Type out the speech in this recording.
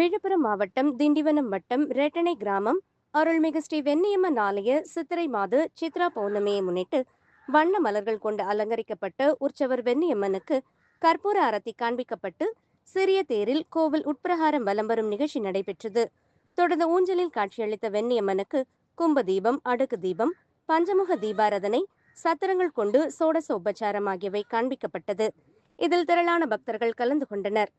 விழுப்புரம் மாவட்டம் திண்டிவனம் வட்டம் ரெட்டனை கிராமம். அருள்மிகு ஸ்ரீ வெண்ணியம்மன் ஆலய சித்திரை மாத சித்ரா பௌர்ணமியை முன்னிட்டு வண்ண மலர்கள் கொண்டு அலங்கரிக்கப்பட்ட உற்சவர் வெண்ணியம்மனுக்கு கற்பூர அரத்தி காண்பிக்கப்பட்டு சிறிய தேரில் கோவில் உட்பிரகாரம் வலம் வரும் நிகழ்ச்சி நடைபெற்றது. தொடர்ந்து ஊஞ்சலில் காட்சியளித்த வெண்ணியம்மனுக்கு கும்ப தீபம் அடுக்கு தீபம் பஞ்சமுக தீபாரதனை சத்திரங்கள் கொண்டு சோடச உபச்சாரம் ஆகியவை காண்பிக்கப்பட்டது. இதில் திரளான பக்தர்கள் கலந்து கொண்டனர்.